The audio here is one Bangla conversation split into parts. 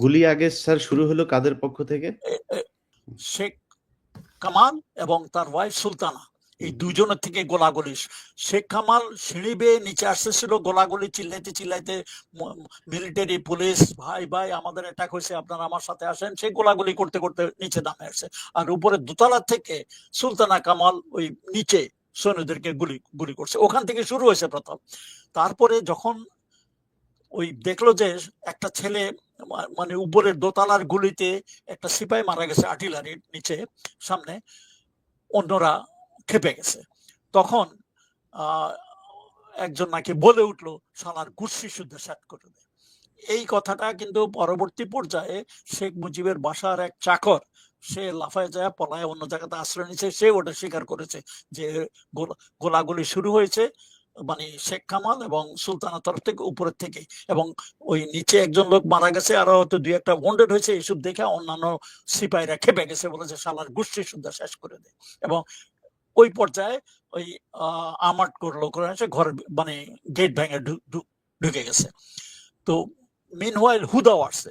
গুলি আগে স্যার শুরু হলো কাদের পক্ষ থেকে? শেখ কামাল এবং তার ওয়াইফ সুলতানা। এই দুজনের থেকে গোলাগুলি। শেখ কামাল সিঁড়ি বেয়ে নিচে আসতেছিল, গোলাগুলি চিল্লাইতে চিল্লাইতে মিলিটারি পুলিশ ভাই ভাই, আমাদের অ্যাটাক হয়েছে, আপনারা আমার সাথে আসেন। সেই গোলাগুলি করতে করতে নিচে নামে আসছে আর উপরে দোতলা থেকে সুলতানা কামাল ওই নিচে সৈন্যদেরকে গুলি গুলি করছে। ওখান থেকে শুরু হয়েছে প্রথম। তারপরে যখন ওই দেখল যে একটা ছেলে মানে উপরের দোতলার গুলিতে একটা সিপাই মারা গেছে আর্টিলারির নিচে, সামনে। অন্যরা খেপে গেছে। তখন একজন নাকি বলে উঠল, শালার গুর্সি শুদ্ধ সাত করে দেয় এই কথাটা কিন্তু পরবর্তী পর্যায়ে শেখ মুজিবের বাসার এক চাকর, সে লাফায় যায়, পলায় অন্য জায়গাতে আশ্রয় নিচ্ছে সে ওটা স্বীকার করেছে যে গোলা- গোলাগুলি শুরু হয়েছে। মানে শেখ কামাল এবং সুলতানের তরফ থেকে উপরের থেকে। এবং ওই নিচে একজন লোক মারা গেছে আর হয়তো দুই একটা ওয়ান্ডেড হয়েছে এইসব দেখে অন্যান্য সিপাহীরা খেপে গেছে বলেছে শালার গোষ্ঠী সুদ্ধা শেষ করে দেয়। এবং ওই পর্যায়ে ওই আহ, করে এসে ঘর মানে গেট ভেঙে ঢুকে গেছে। তো মিন হুদাও আসছে।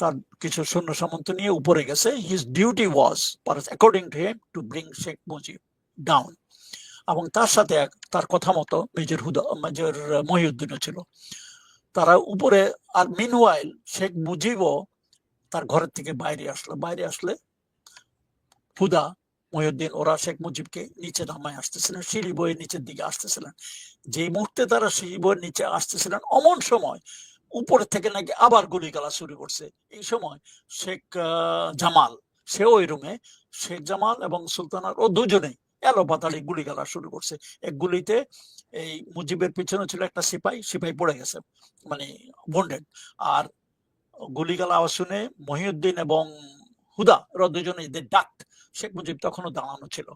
তার কিছু সৈন্য সামন্ত নিয়ে উপরে গেছে। His duty was according to him to bring Sheikh Mujib down এবং তার সাথে তার কথা মতো মেজর হুদা, মেজর মহিউদ্দিনও ছিল। তারা উপরে, আর মিনওয়াইল শেখ মুজিবও তার ঘরের থেকে বাইরে আসলো। বাইরে আসলে হুদা, মহিউদ্দিন, ওরা শেখ মুজিবকে নিচে নামায় আসতেছিলেন, সিঁড়ি বইয়ের নিচের দিকে আসতেছিলেন। যে মুহূর্তে তারা সিঁড়ি বয়ে নিচে আসতেছিলেন, অমন সময় উপর থেকে নাকি আবার গুলি গালা শুরু করছে। এই সময় শেখ জামাল সে ওই রুমে শেখ জামাল এবং সুলতানার ও দুজনেই এলো পাতালি গুলি গালা শুরু করছে। এক গুলিতে এই মুজিবের পিছনে ছিল একটা সিপাই সিপাই পড়ে গেছে মানে বন্ডেড আর গুলিগালা আওয়াজ শুনে মহিউদ্দিন এবং হুদা ওরা দুজনে ডাক শেখ মুজিব তখনও দাঁড়ানো ছিল।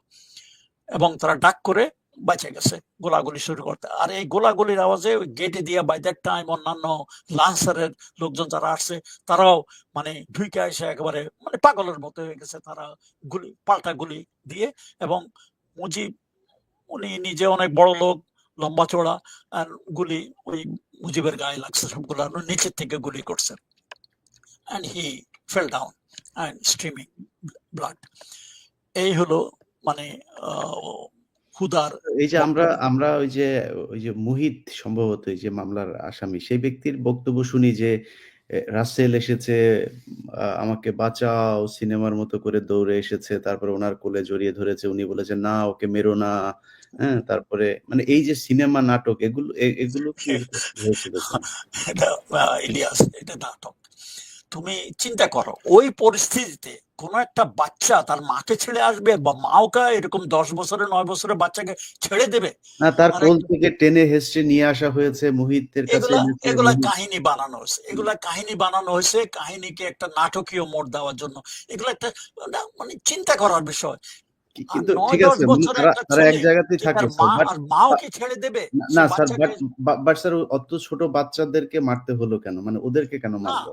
এবং তারা ডাক করে বাঁচে গেছে গোলাগুলি শুরু করতে। আর এই গোলাগুলির আওয়াজে গেটে দিয়ে বাই দ্যাট টাইম অন্যান্য লান্সারের লোকজন যারা আসছে, তারাও মানে ঢুকে এসে একেবারে মানে পাগলের মতো হয়ে গেছে। তারা গুলি, পাল্টা গুলি দিয়ে এবং মুজিব, উনি নিজে অনেক বড় লোক, লম্বা চড়া আর গুলি ওই মুজিবের গায়ে লাগছে সবগুলো। নিচের থেকে গুলি করছে। And he fell down and streaming blood এই হলো মানে হুদার এই যে আমরা আমরা ওই যে ওই যে মুহিত সম্ভবত এই যে মামলার আসামি সেই ব্যক্তির বক্তব্য শুনি যে রাসেল এসেছে আমাকে বাঁচাও সিনেমার মতো করে দৌড়ে এসেছে তারপরে ওনার কোলে জড়িয়ে ধরেছে উনি বলেছে না ওকে মেরো না। হ্যাঁ তারপরে মানে এই যে সিনেমা নাটক এগুলো এগুলো কি হয়েছিল এটা ইলিয়াস এটা নাটক। তুমি চিন্তা করো ওই পরিস্থিতিতে কোনো একটা বাচ্চা তার মাকে ছেড়ে আসবে বা মাওকে এরকম দশ বছরের নয় বছরের বাচ্চাকে ছেড়ে দেবে। না তার কোল থেকে টেনে হেসে নিয়ে আসা হয়েছে মুহিতের কাছে এগুলা কাহিনী বানানো হয়েছে। এগুলা কাহিনী বানানো হয়েছে কাহিনীকে একটা নাটকীয় মোড় দেওয়ার জন্য। এগুলো একটা মানে চিন্তা করার বিষয়। কিন্তু ঠিক আছে তারা এক জায়গাতেই থাকে মাও কি ছেড়ে দেবে না স্যার বাট স্যার অত ছোট বাচ্চাদেরকে মারতে হলো কেন? মানে ওদেরকে কেন মারলো?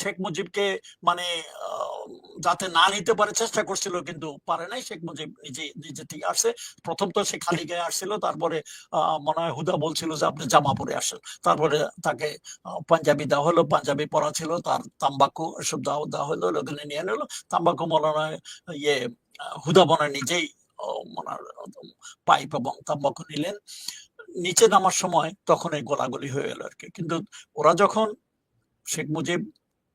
শেখ মুজিবকে মানে যাতে না নিতে পারে চেষ্টা করছিল কিন্তু পারে নাই। শেখ মুজিব নিজে নিজে থেকে আসছে। প্রথম তো সে খালি গায়ে আসছিল, তারপরে মনে হয় হুদা বলছিল যে আপনি জামা পরে আসেন। তারপরে তাকে পাঞ্জাবি দেওয়া হলো, পাঞ্জাবি পরা ছিল, তার তাম্বাকু এসব দেওয়া দেওয়া হলো, ওখানে নিয়ে নিলো। তাম্বাকু মনে হয় ইয়ে হুদা মনে নিজেই পাইপ এবং তাম্বাকু নিলেন। নিচে নামার সময় তখন এই গোলাগুলি হয়ে গেল আর কি। কিন্তু ওরা যখন শেখ মুজিব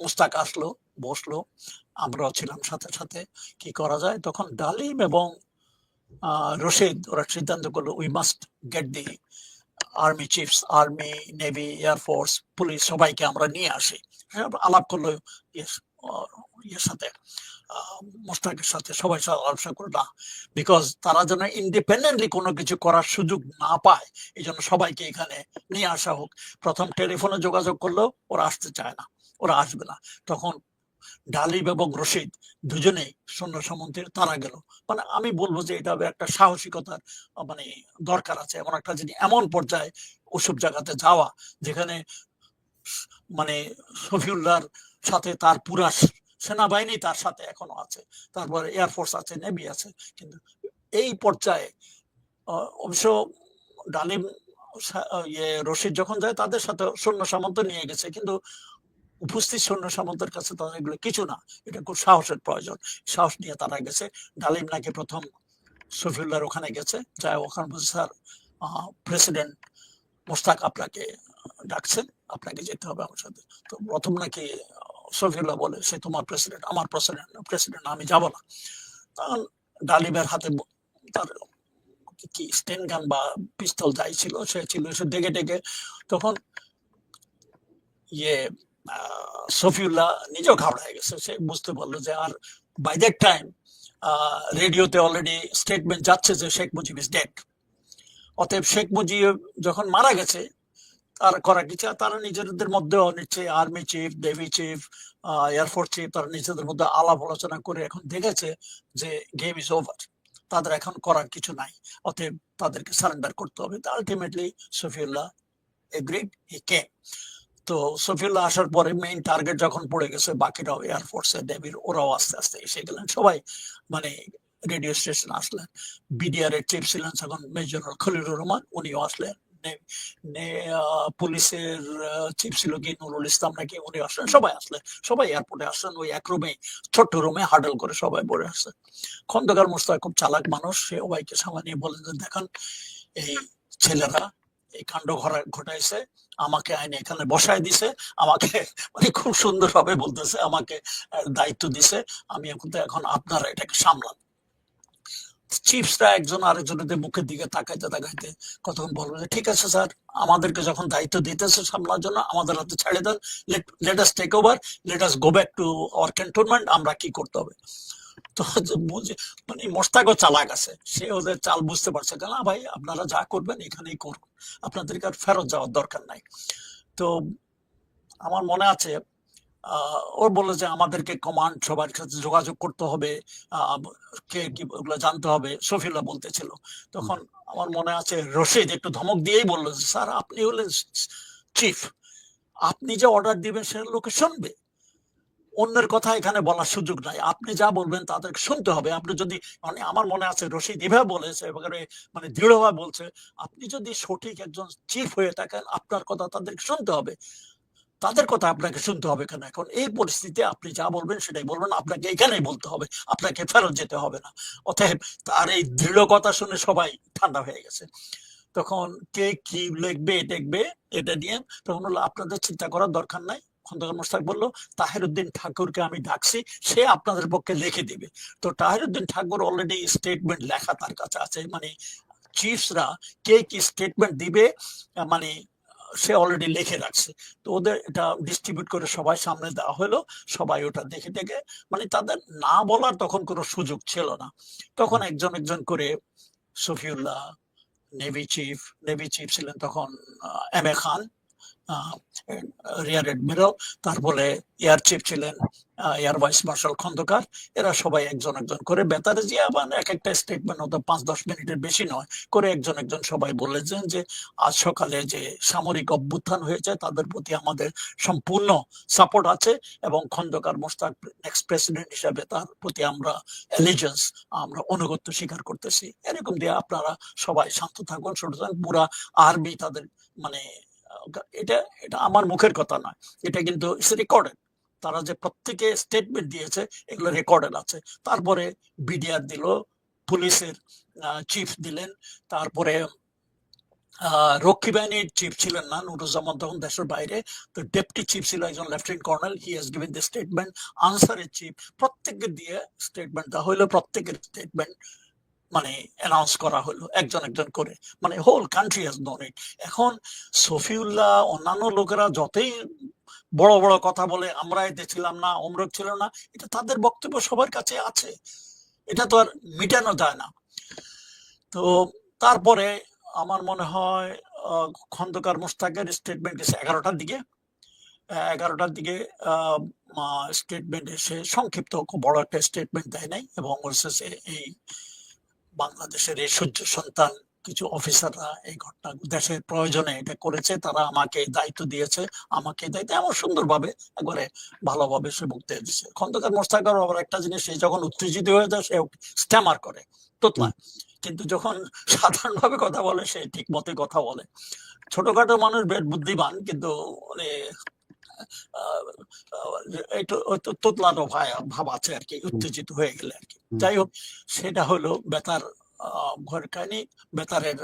মুস্তাক আসলো, বসল, আমরাও ছিলাম সাথে সাথে। কি করা যায়? তখন ডালিম এবং রশিদ, ওরা সিদ্ধান্ত করল we must get the army chiefs army navy air force police সবাইকে আমরা নিয়ে আসি। আলাপ করল ইয়ের সাথে মোস্তাকের সাথে। সবাই সাথে আলোচনা করল, না বিকজ তারা যেন ইন্ডিপেন্ডেন্টলি কোনো কিছু করার সুযোগ না পায়, এই জন্য সবাইকে এখানে নিয়ে আসা হোক। প্রথম টেলিফোনে যোগাযোগ করল, ওরা আসতে চায় না। ওরা আসবে না। তখন ডালিব এবং রশিদ দুজনেই সৈন্য সামন্তের তারা গেল। মানে আমি বলব যে এটা একটা সাহসিকতার মানে দরকার আছে। এমন একটা জিনিস এমন পর্যায়ে ওসব জায়গাতে যাওয়া, যেখানে মানে শফিউল্লাহর সাথে তার পুরা সেনাবাহিনী তার সাথে এখনও আছে, তারপরে এয়ারফোর্স আছে নেভি আছে, কিন্তু এই পর্যায়ে অবশ্য ডালিম ইয়ে রশিদ যখন যায়, তাদের সাথে সৈন্য সামন্ত নিয়ে গেছে। কিন্তু উপস্থিত সৈন্য সামন্তের কাছে তাদের এগুলো কিছু না। এটা খুব সাহসের প্রয়োজন। সাহস নিয়ে তারা গেছে। ডালিম নাকি প্রথম সফিউল্লাহর ওখানে গেছে। যাই ওখানে স্যার প্রেসিডেন্ট মোস্তাক আপনাকে ডাকছেন আপনাকে যেতে হবে আমার সাথে। তো প্রথম নাকি সফিউল্লাহ বলে, সে তোমার প্রেসিডেন্ট, আমার প্রেসিডেন্ট প্রেসিডেন্ট, আমি যাব না। তখন ডালিমের হাতে তার কি স্টেন গান বা পিস্তল যাই ছিল, সে ছিল, সে ডেকে ডেকে তখন ইয়ে সফিউল্লাহ নিজেও ঘাবড়ায় গেছে। সে বুঝতে পারল যে আর বাই দ্যাট টাইম রেডিওতে অলরেডি স্টেটমেন্ট যাচ্ছে যে শেখ মুজিব ইজ ডেড অতএব শেখ মুজিব যখন মারা গেছে, তার করা কিছু তারা নিজেদের মধ্যে নিশ্চয়ই army chief navy chief air force chief তারা নিজেদের মধ্যে আলাপ আলোচনা করে এখন দেখেছে যে গেম ইজ ওভার তাদের এখন করার কিছু নাই। অতএব তাদেরকে সারেন্ডার করতে হবে। Ultimately Shafiullah agreed he came তো সফিউল্লাহ আসার পরে মেইন টার্গেট যখন পড়ে গেছে বাকিরাও এয়ারফোর্সে নেভির ওরাও আস্তে আস্তে এসে গেলেন। সবাই মানে রেডিও স্টেশন আসলেন। বিডিআর এর চিফ ছিলেন তখন মেজর খলিলুর রহমান, উনিও আসলেন। পুলিশের চিফ ছিল কি, নুরুল ইসলাম নাকি উনি আসলেন। সবাই আসলেন। সবাই এয়ারপোর্টে আসলেন। ওই এক রুমে ছোট্ট রুমে হার্ডল করে সবাই পড়ে আসছে খন্দকার মোস্তাক খুব চালাক মানুষ। সে সবাইকে সামানিয়ে বলেন যে, দেখেন, এই ছেলেরা এই কাণ্ড ঘটাইছে, আমাকে আইনে এখানে বসায় দিছে, আমাকে মানে খুব সুন্দর ভাবে বলতেছে, আমাকে দায়িত্ব দিছে, আমি এখন এখন আপনারা এটাকে সামলান। চিপসরা একজন আরেকজনের মুখের দিকে তাকাইতে তাকাইতে কতক্ষণ বলব যে, ঠিক আছে স্যার, আমাদেরকে যখন দায়িত্ব দিতেছে সামলার জন্য, আমাদের হাতে ছেড়ে দেন let us take over let us go back to our cantonment আমরা কি করতে হবে? তো বুঝে মানে মোস্তাকও চালাক আছে। সে ওদের চাল বুঝতে পারছে "না ভাই, আপনারা যা করবেন এখানেই করুন। আপনাদেরকে আর ফেরত যাওয়ার দরকার নাই। তো আমার মনে আছে ওর বলল যে, আমাদেরকে কমান্ড সবার সাথে যোগাযোগ করতে হবে। কে কি ওগুলো জানতে হবে সফিউল্লাহ বলতেছিল। তখন আমার মনে আছে, রশিদ একটু ধমক দিয়েই বলল স্যার, আপনি হলেন চিফ আপনি যে অর্ডার দিবেন সেটা লোকে শুনবে। অন্যের কথা এখানে বলার সুযোগ নাই। আপনি যা বলবেন তাদের শুনতে হবে। আপনি যদি মানে আমার মনে আছে, রশিদ এভাবে বলেছে এবারে মানে দৃঢ়ভাবে বলছে, আপনি যদি সঠিক একজন চিফ হয়ে থাকেন, আপনার কথা তাদেরকে শুনতে হবে। তাদের কথা আপনাকে শুনতে হবে কেন? এখন এই পরিস্থিতিতে আপনি যা বলবেন সেটাই বলবেন, আপনাকে এখানেই বলতে হবে। আপনাকে ফেরত যেতে হবে না। অতএব তার এই দৃঢ় কথা শুনে সবাই ঠান্ডা হয়ে গেছে। তখন কে কি লিখবে দেখবে, এটা নিয়ে তখন হলো আপনাদের চিন্তা করার দরকার নাই। খন্দকার মোস্তাক বলল, তাহিরুদ্দিন ঠাকুরকে আমি ডাকছি, সে আপনাদের পক্ষে লিখে দিবে। তো তাহিরুদ্দিন ঠাকুর অলরেডি স্টেটমেন্ট লেখা তার কাছে আছে মানে চিফসরা কে কি স্টেটমেন্ট দিবে মানে সে অলরেডি লিখে রাখছে। তো ওদের এটা ডিস্ট্রিবিউট করে সবাই সামনে দেওয়া হলো, সবাই ওটা দেখে দেখে মানে তাদের না বলার তখন কোনো সুযোগ ছিল না। তখন একজন একজন করে Safiullah navy chief navy chief ছিলেন তখন M A Khan. Rear admiral তারপরে এয়ার চিফ ছিলেন এয়ার ভাইস মার্শাল খন্দকার। এরা সবাই একজন একজন করে বেতারে যে আবার এক একটা স্টেটমেন্ট হতো পাঁচ দশ মিনিটের বেশি নয়, করে একজন একজন সবাই বলেছেন যে আজ সকালে যে সামরিক অভ্যুত্থান হয়েছে, তাদের প্রতি আমাদের সম্পূর্ণ সাপোর্ট আছে এবং খন্দকার মোস্তাক নেক্সট প্রেসিডেন্ট হিসাবে তার প্রতি আমরা এলিজেন্স আমরা অনুগত্য স্বীকার করতেছি। এরকম দিয়ে আপনারা সবাই শান্ত থাকুন, ছোট পুরা আর্মি তাদের মানে এটা এটা আমার মুখের কথা নয়। এটা কিন্তু রেকর্ডেড তারা যে প্রত্যেকে স্টেটমেন্ট দিয়েছে, এগুলো রেকর্ডেড আছে। তারপরে বিডিআর দিল, পুলিশের চিফ দিলেন। তারপরে রক্ষী বাহিনীর চিফ ছিলেন না, নুরুজ্জামান তখন দেশের বাইরে। তো ডেপুটি চিফ ছিল একজন lieutenant colonel he has given the statement আনসারের চিফ প্রত্যেককে দিয়ে স্টেটমেন্ট দেওয়া হইল, প্রত্যেকের স্টেটমেন্ট মানে অ্যানাউন্স করা হলো একজন একজন করে। মানে whole country has known it এখন সফিউল্লাহ অন্যান্য লোকেরা যতই বড় বড় কথা বলে আমরা এতে ছিলাম না অমরক ছিল না এটা তাদের বক্তব্য সবার কাছে আছে। এটা তো আর মিটানো যায় না। তো তারপরে আমার মনে হয় খন্দকার মুস্তাকের স্টেটমেন্ট এসে এগারোটার দিকে। এগারোটার দিকে স্টেটমেন্ট এসে সংক্ষিপ্ত খুব বড় একটা স্টেটমেন্ট দেয় নাই। এবং এই বাংলাদেশের এই সূর্য সন্তান কিছু অফিসাররা এই ঘটনা দেশের প্রয়োজনে এটা করেছে তারা আমাকে দায়িত্ব দিয়েছে আমাকে দায়িত্ব এমন সুন্দরভাবে একবারে ভালোভাবে সে বক্তব্য দিচ্ছে খন্দকার মোস্তাকার আবার একটা জিনিস সে যখন উত্তেজিত হয়ে যায় সে স্ট্যামার করে তোতলায় কিন্তু যখন সাধারণভাবে কথা বলে সে ঠিক মতে কথা বলে। ছোটখাটো মানুষ বেশ বুদ্ধিমান কিন্তু মানে একটু তোতলানো ভাব আছে আর কি উত্তেজিত হয়ে গেলে আর কি। যাই হোক সেটা হলো বেতার ঘর কাহিনী বেতারের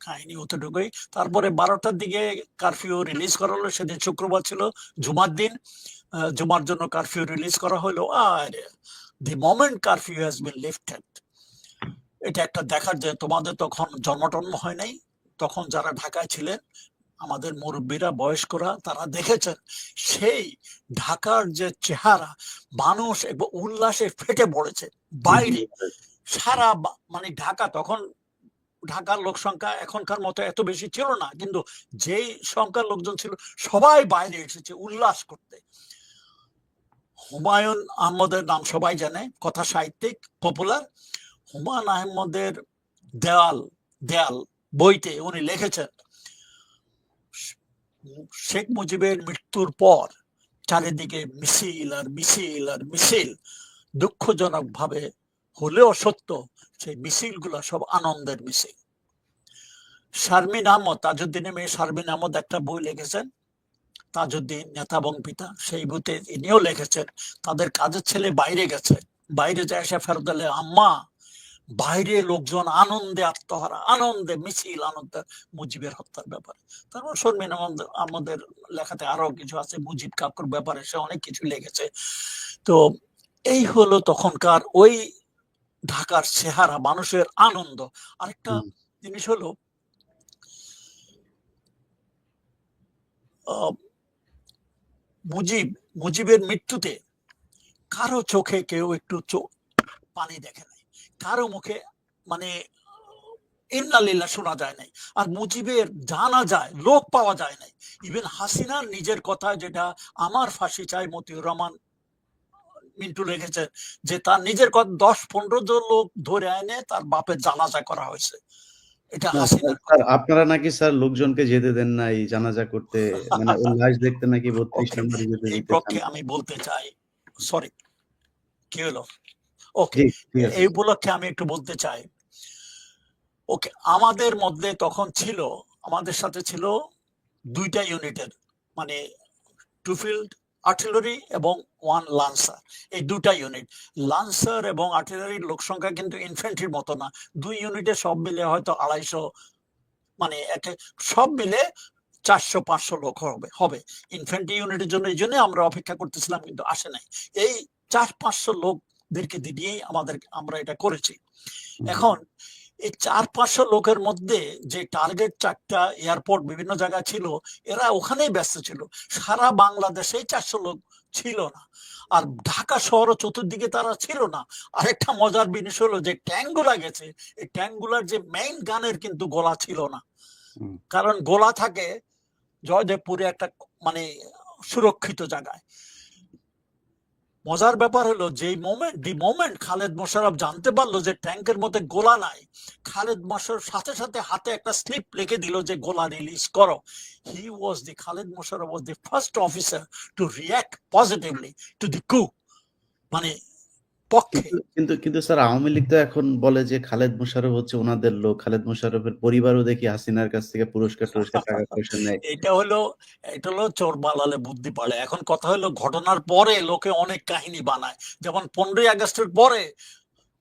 কাহিনী অতটুকুই। তারপরে বারোটার দিকে কারফিউ রিলিজ করা হলো সেদিন শুক্রবার ছিল জুমার দিন। জুমার জন্য কারফিউ রিলিজ করা হলো আর the moment curfew has been lifted এটা একটা দেখার যে তোমাদের তখন জন্মটন্ম হয় নাই তখন যারা ঢাকায় ছিলেন আমাদের মুরব্বীরা বয়স্করা তারা দেখেছেন সেই ঢাকার যে চেহারা মানুষ একবার উল্লাসে ফেটে পড়েছে। বাইরে সারা মানে ঢাকা তখন ঢাকার লোক সংখ্যা এখনকার মতো এত বেশি ছিল না কিন্তু যেই সংখ্যার লোকজন ছিল সবাই বাইরে এসেছে উল্লাস করতে। হুমায়ুন আহমদের নাম সবাই জানে কথা সাহিত্যিক পপুলার হুমায়ুন আহমদের দেয়াল দেয়াল বইতে উনি লিখেছেন শেখ মুজিবের মৃত্যুর পর চারিদিকে মিছিল আর মিছিল আর মিছিল দুঃখজনক ভাবে হলেও সত্য সেই মিছিলগুলো সব আনন্দের মিছিল। শারমিন আহমদ তাজউদ্দিনের মেয়ে শারমিন আহমদ একটা বই লিখেছেন, তাজউদ্দিন নেতা এবং পিতা। সেই বইতে ইনিও লিখেছেন, তাদের কাজের ছেলে বাইরে গেছে, বাইরে যায় এসে ফেরত আম্মা বাইরে লোকজন আনন্দে আত্মহারা আনন্দে মিছিল আনন্দে মুজিবের হত্যার ব্যাপারে। তারপর শর্মিন আমাদের লেখাতে আরও কিছু আছে মুজিব কাকুর ব্যাপারে সে অনেক কিছু লেগেছে তো এই হলো তখনকার ওই ঢাকার চেহারা মানুষের আনন্দ। আরেকটা। জিনিস হলো আহ, মুজিব মুজিবের মৃত্যুতে কারও চোখে কেউ একটু চোখ পানি দেখে নাই। কারও মুখে মানে ইন্নালিল্লা শোনা যায় নাই। আর মুজিবের জানা যায় লোক পাওয়া যায় নাই। ইভেন হাসিনার নিজের কথা যেটা আমার ফাঁসি চাই মতিউর রহমান মিন্টু রেখেছে যে তার নিজের কথা দশ পনেরো জন লোক ধরে এনে তার বাপের জানাজা করা হয়েছে। এটা আপনারা নাকি স্যার লোকজনকে যেতে দেন নাই জানাজা করতে? মানে লাশ দেখতে নাকি বত্রিশ নম্বরে যেতে এই পক্ষে আমি বলতে চাই সরি কি হলো? ওকে এই উপলক্ষে আমি একটু বলতে চাই। ওকে আমাদের মধ্যে তখন ছিল আমাদের সাথে ছিল দুইটা ইউনিটের মানে টু ফিল্ড আর্টিলারি এবং ওয়ান লান্সার এই দুটা ইউনিট লান্সার এবং আর্টিলারির লোক সংখ্যা কিন্তু ইনফেন্ট্রির মতো না। দুই ইউনিটে সব মিলে হয়তো আড়াইশো মানে একে সব মিলে চারশো পাঁচশো লোক হবে হবে। ইনফেন্ট্রি ইউনিটের জন্য এই জন্য আমরা অপেক্ষা করতেছিলাম কিন্তু আসে নাই। এই চার পাঁচশো লোকদেরকে দিয়েই আমাদের আমরা এটা করেছি। এখন এই চার পাঁচশো লোকের মধ্যে যে টার্গেট চারটা এয়ারপোর্ট বিভিন্ন জায়গায় ছিল এরা ওখানেই ব্যস্ত ছিল। সারা বাংলাদেশে চারশো লোক ছিল না। আর ঢাকা শহর চতুর্দিকে তারা ছিল না। আরেকটা মজার জিনিস হলো যে ট্যাঙ্কগুলা গেছে এই ট্যাঙ্কগুলার যে মেইন গানের কিন্তু গোলা ছিল না। কারণ গোলা থাকে জয়দেবপুরে একটা মানে সুরক্ষিত জায়গায়। মজার ব্যাপার হলো যে moment the moment Khaled Mosharraf জানতে পারল যে ট্যাঙ্কের মধ্যে গোলা নাই, খালেদ মোশারফ সাথে সাথে হাতে একটা স্লিপ লিখে দিল যে গোলা রিলিজ করো। He was the Khaled Mosharraf was the first officer to react positively to the coup মানে পক্ষে। কিন্তু- কিন্তু স্যার আওয়ামী লীগ তো এখন বলে যে খালেদ হচ্ছে ওনাদের লোক। খালেদ পরিবারও দেখি হাসিনার কাছ থেকে পুরস্কার টুরস্কার টাকা পয়সা নেয়। এটা হলো এটা হলো চোর বালালে বুদ্ধি পালে এখন কথা হলো ঘটনার পরে লোকে অনেক কাহিনী বানায়। যেমন পনেরোই আগস্টের পরে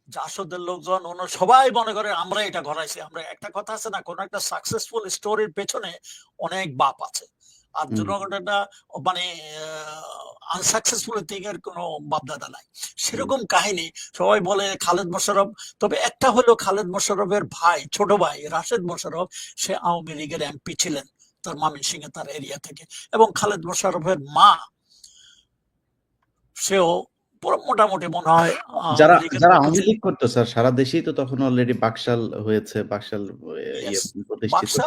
জাসদের লোকজন অন্য সবাই মনে করে আমরা এটা ঘটাইছি। আমরা একটা কথা আছে না কোন একটা সাকসেসফুল স্টোরির পেছনে অনেক বাপ আছে। আর। জনগণটা মানে আনসাকসেসফুল এর কোনো বাপদাদা নাই। সেরকম কাহিনী সবাই বলে খালেদ মোশারফ তবে একটা হলো খালেদ মোশারফের ভাই ছোট ভাই রাশেদ মোশারফ সে আওয়ামী লীগের এমপি ছিলেন তার মামিন সিং এ তার এরিয়া থেকে। এবং খালেদ মোশারফের মা সেও মোটামুটি মনে হয় যারা যারা আওয়ামী লীগ করতো স্যার সারা দেশেই তো তখন অলরেডি বাকশাল হয়েছে বাকশাল ইয়ে প্রতিষ্ঠিত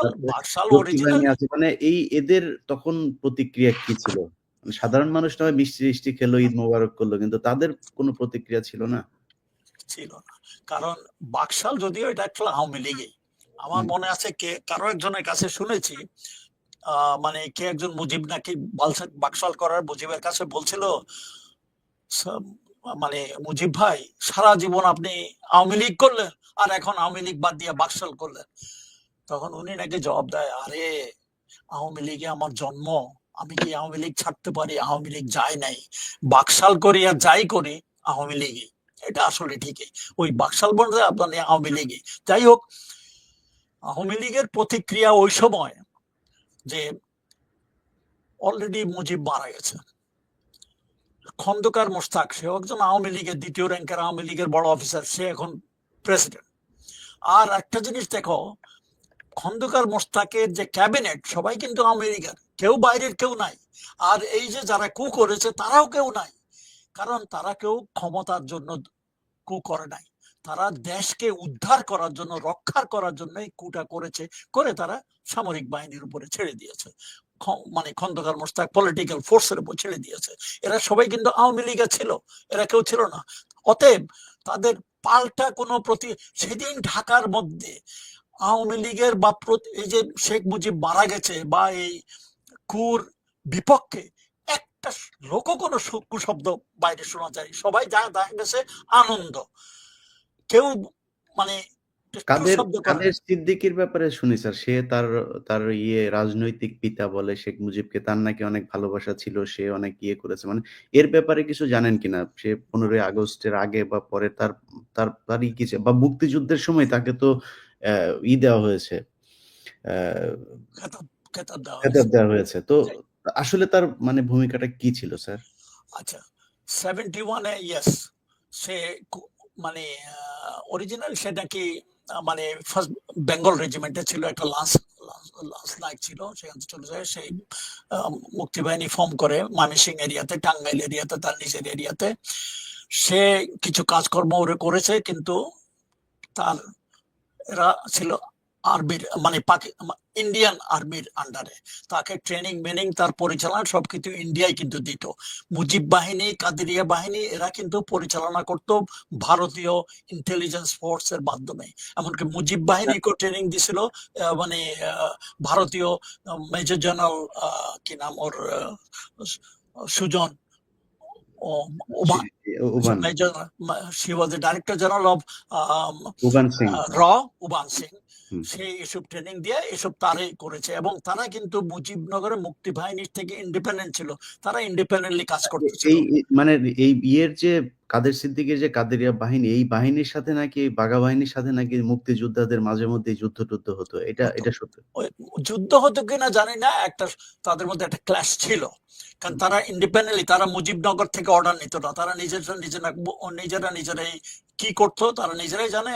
মানে এই এদের তখন প্রতিক্রিয়া কি ছিল? মানে সাধারণ মানুষ নয় মিষ্টি মিষ্টি খেলো ঈদ মোবারক করল কিন্তু তাদের কোনো প্রতিক্রিয়া ছিল না? ছিল না। কারণ বাকশাল যদিও এটা একটা আওয়ামী লীগই আমার মনে আছে কে কারও একজনের কাছে শুনেছি আহ, মানে কে একজন মুজিব নাকি বাকশাল করার মুজিবের কাছে বলছিল "সব- মানে মুজিব ভাই, সারা জীবন আপনি আওয়ামী লীগ করলেন আর এখন আওয়ামী লীগ বাদ দিয়ে বাকশাল করলেন। তখন উনি নাকি জবাব দেয়, আরে, আওয়ামী লীগে আমার জন্ম, আমি কি আওয়ামী লীগ ছাড়তে পারি? আওয়ামী লীগ যায় নাই। বাকশাল করি আর যাই করি, আওয়ামী লীগে। এটা আসলে ঠিকই। ওই বাকশাল বলতে আপনার আওয়ামী লীগে। যাই হোক, আওয়ামী লীগের প্রতিক্রিয়া ওই সময় যে অলরেডি মুজিব মারা গেছে। খন্দকার মোস্তাক সেও একজন আওয়ামী লীগের, দ্বিতীয় র্যাঙ্কের আওয়ামী লীগের বড় অফিসার সে এখন প্রেসিডেন্ট আর একটা জিনিস দেখো, খন্দকার মোস্তাকের যে ক্যাবিনেট সবাই কিন্তু আওয়ামী লীগের, কেউ বাইরের কেউ নাই। আর এই যে যারা কু করেছে, তারাও কেউ নাই। কারণ তারা কেউ ক্ষমতার জন্য কু করে নাই। তারা দেশকে উদ্ধার করার জন্য, রক্ষার করার জন্য কুটা করেছে, করে তারা সামরিক বাহিনীর উপরে ছেড়ে দিয়েছে। মানে খন্দকার মোস্তাক পলিটিক্যাল ফোর্সের উপর ছেড়ে দিয়েছে। এরা সবাই কিন্তু আওয়ামী লীগে ছিল, এরা কেউ ছিল না। অতএব তাদের পাল্টা কোনো প্রতি, সেদিন ঢাকার মধ্যে আওয়ামী লীগের বা এই যে শেখ মুজিব মারা গেছে বা এই কুর বিপক্ষে একটা লোক কোনো কুশব্দ বাইরে শোনা যায় সবাই যা দেখা গেছে আনন্দ। কেউ মানে কাদের কাদের সিদ্দিকির ব্যাপারে শুনি স্যার? সে তার তার ইয়ে রাজনৈতিক পিতা বলে শেখ মুজিবকে তার নাকি অনেক ভালোবাসা ছিল সে অনেক ইয়ে করেছে। মানে এর ব্যাপারে কিছু জানেন কিনা? সে পনেরোই আগস্টের আগে বা পরে তার তার তারই কিছু বা মুক্তিযুদ্ধের সময় তাকে তো ই দেওয়া হয়েছে দেওয়া হয়েছে। তো আসলে তার মানে ভূমিকাটা কি ছিল স্যার? আচ্ছা সেভেন্টি ওয়ানে ইয়েস সে কু- মানে অরিজিনাল সে নাকি আহ, মানে ফার্স্ট বেঙ্গল রেজিমেন্টে ছিল একটা লাঞ্চ লান্স লাইক ছিল, সেখানে চলে যায়, সেই মুক্তিবাহিনী ফর্ম করে ময়মনসিং এরিয়াতে টাঙ্গাইল এরিয়াতে তার নিজের এরিয়াতে সে কিছু কাজকর্ম ওরে করেছে, কিন্তু তার এরা ছিল আর্মির মানে ইন্ডিয়ান আর্মির আন্ডারে তাকে ট্রেনিং মেনিং তার পরিচালনা সবকিছু ইন্ডিয়ায় কিন্তু দিত। মুজিব বাহিনী কাদেরিয়া বাহিনী এরা কিন্তু পরিচালনা করত ভারতীয় ইন্টেলিজেন্স ফোর্স এর মাধ্যমে। এমনকি মুজিব বাহিনীকেও ট্রেনিং দিছিল মানে ভারতীয় মেজর জেনারেল কি নাম ওর Sujan major of um, Uban Singh. আহ, র উবান সিং। সে এসব ট্রেনিং দিয়ে এসব তারাই করেছে এবং তারা কিন্তু মুজিবনগরে মুক্তি বাহিনীর থেকে ইন্ডিপেন্ডেন্ট ছিল। তারা ইন্ডিপেন্ডেন্টলি কাজ করতেছিল। এই এই- মানে এই ইয়ের যে কাদের সিদ্দিকের যে কাদেরিয়া বাহিনী এই বাহিনীর সাথে নাকি এই বাঘা বাহিনীর সাথে নাকি মুক্তিযোদ্ধাদের মাঝে মধ্যে যুদ্ধ টুদ্ধ হতো? এটা এটা সত্য? যুদ্ধ হতো কিনা জানি না একটা তাদের মধ্যে একটা ক্লাশ ছিল। কারণ তারা ইন্ডিপেন্ডেন্টলি তারা মুজিবনগর থেকে অর্ডার নিত না। তারা নিজেরা নিজেরা নিজেরা নিজেরাই কি করতো তারা নিজেরাই জানে,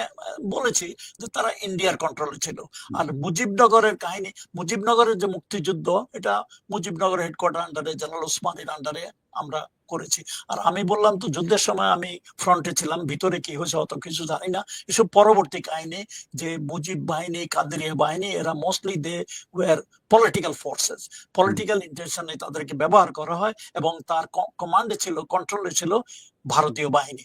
বলেছি যে তারা ইন্ডিয়ার কন্ট্রোলে ছিল। আর মুজিবনগরের কাহিনী, মুজিবনগরের যে মুক্তিযুদ্ধ, এটা মুজিবনগর হেডকোয়ার্টার আন্ডারে জেনারেল ওসমানের আন্ডারে আমরা করেছি। আর আমি বললাম তো, যুদ্ধের সময় আমি ফ্রন্টে ছিলাম, ভিতরে কি হয়েছে অত কিছু জানি না। এসব পরবর্তী কাহিনী, যে মুজিব বাহিনী, কাদেরিয়া বাহিনী, এরা mostly they were political forces political ইন্টেনশনে তাদেরকে ব্যবহার করা হয় এবং তার কমান্ডে ছিল কন্ট্রোলে ছিল ভারতীয় বাহিনী।